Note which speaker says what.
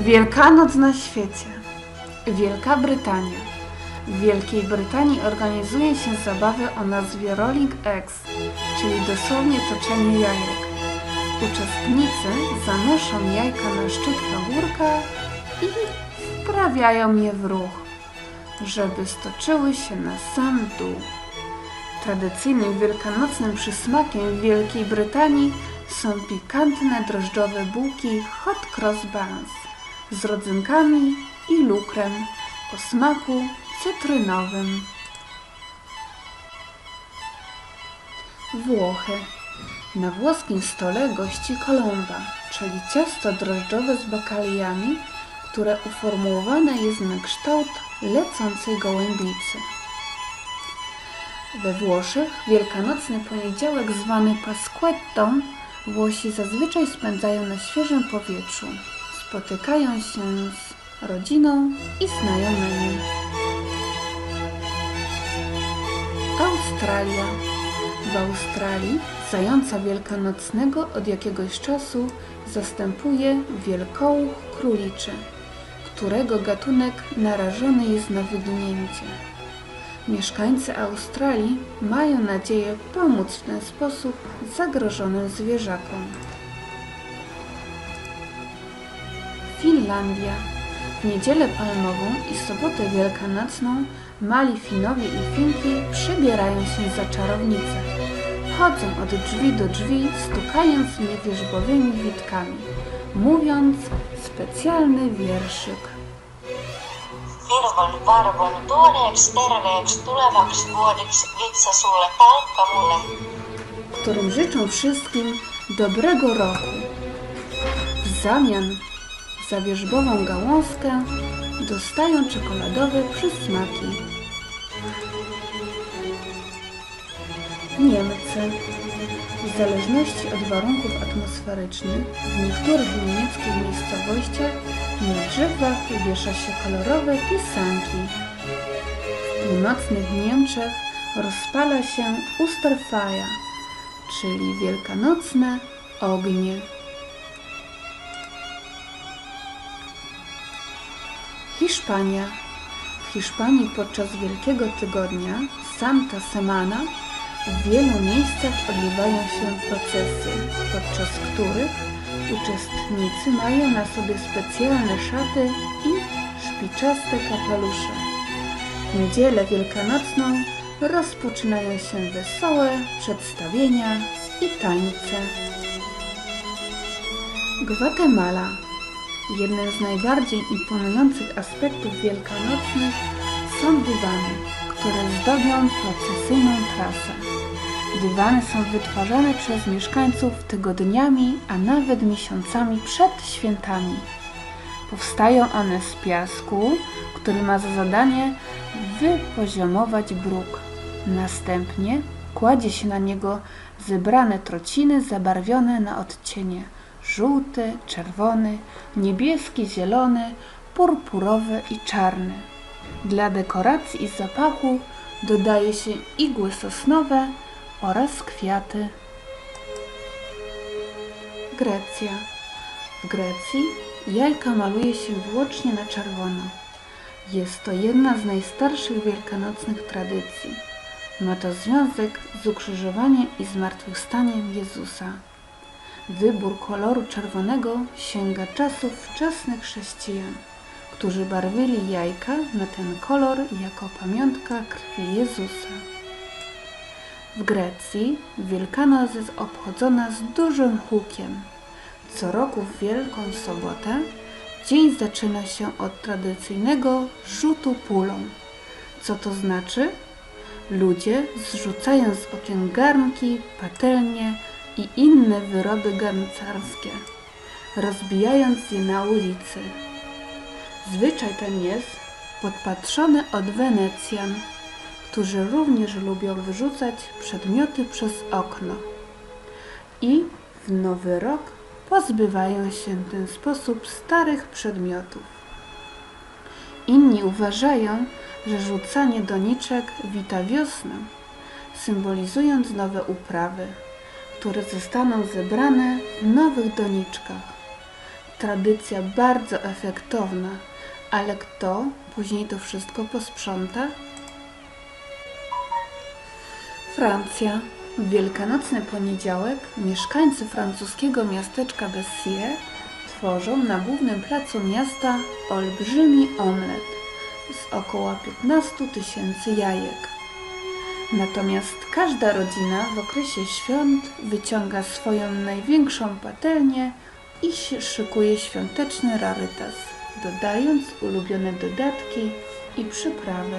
Speaker 1: Wielkanoc na świecie. Wielka Brytania. W Wielkiej Brytanii organizuje się zabawy o nazwie Rolling Eggs, czyli dosłownie toczenie jajek. Uczestnicy zanoszą jajka na szczyt pagórka i wprawiają je w ruch, żeby stoczyły się na sam dół. Tradycyjnym wielkanocnym przysmakiem w Wielkiej Brytanii są pikantne drożdżowe bułki hot cross buns z rodzynkami i lukrem o smaku cytrynowym. Włochy. Na włoskim stole gości kolomba, czyli ciasto drożdżowe z bakaliami, które uformułowane jest na kształt lecącej gołębicy. We Włoszech wielkanocny poniedziałek zwany Pasquettą Włosi zazwyczaj spędzają na świeżym powietrzu. Spotykają się z rodziną i znajomymi. Australia. W Australii zająca wielkanocnego od jakiegoś czasu zastępuje wielkołuch króliczy, którego gatunek narażony jest na wyginięcie. Mieszkańcy Australii mają nadzieję pomóc w ten sposób zagrożonym zwierzakom. W niedzielę palmową i sobotę wielkanocną mali Finowie i Finki przebierają się za czarownice. Chodzą od drzwi do drzwi, stukając niewierzbowymi witkami, mówiąc specjalny wierszyk.
Speaker 2: Hirvon varvon tuoneeksi terveeksi tulevaksi vuodeksi vitsa sulle palkka mulle.
Speaker 1: którym życzą wszystkim dobrego roku. W zamian za wierzbową gałązkę dostają czekoladowe przysmaki. Niemcy. W zależności od warunków atmosferycznych w niektórych niemieckich miejscowościach na drzewach wiesza się kolorowe pisanki. W północnych Niemczech rozpala się Osterfeuer, czyli wielkanocne ognie. Hiszpania. W Hiszpanii podczas Wielkiego Tygodnia Santa Semana w wielu miejscach odbywają się procesje, podczas których uczestnicy mają na sobie specjalne szaty i szpiczaste kapelusze. W niedzielę wielkanocną rozpoczynają się wesołe przedstawienia i tańce. Gwatemala. Jednym z najbardziej imponujących aspektów wielkanocnych są dywany, które zdobią procesyjną trasę. Dywany są wytwarzane przez mieszkańców tygodniami, a nawet miesiącami przed świętami. Powstają one z piasku, który ma za zadanie wypoziomować bruk. Następnie kładzie się na niego zebrane trociny zabarwione na odcienie żółty, czerwony, niebieski, zielony, purpurowy i czarny. Dla dekoracji i zapachu dodaje się igły sosnowe oraz kwiaty. Grecja. W Grecji jajka maluje się włócznie na czerwono. Jest to jedna z najstarszych wielkanocnych tradycji. Ma to związek z ukrzyżowaniem i zmartwychwstaniem Jezusa. Wybór koloru czerwonego sięga czasów wczesnych chrześcijan, którzy barwili jajka na ten kolor jako pamiątka krwi Jezusa. W Grecji Wielkanoc jest obchodzona z dużym hukiem. Co roku w Wielką Sobotę dzień zaczyna się od tradycyjnego rzutu pulą. Co to znaczy? Ludzie zrzucają z okien garnki, patelnie i inne wyroby garncarskie, rozbijając je na ulicy. Zwyczaj ten jest podpatrzony od Wenecjan, którzy również lubią wyrzucać przedmioty przez okno i w nowy rok pozbywają się w ten sposób starych przedmiotów. Inni uważają, że rzucanie doniczek wita wiosnę, symbolizując nowe uprawy, które zostaną zebrane w nowych doniczkach. tradycja bardzo efektowna, ale kto później to wszystko posprząta? Francja. W wielkanocny poniedziałek mieszkańcy francuskiego miasteczka Bessiers tworzą na głównym placu miasta olbrzymi omlet z około 15 tysięcy jajek. Natomiast każda rodzina w okresie świąt wyciąga swoją największą patelnię i szykuje świąteczny rarytas, dodając ulubione dodatki i przyprawy.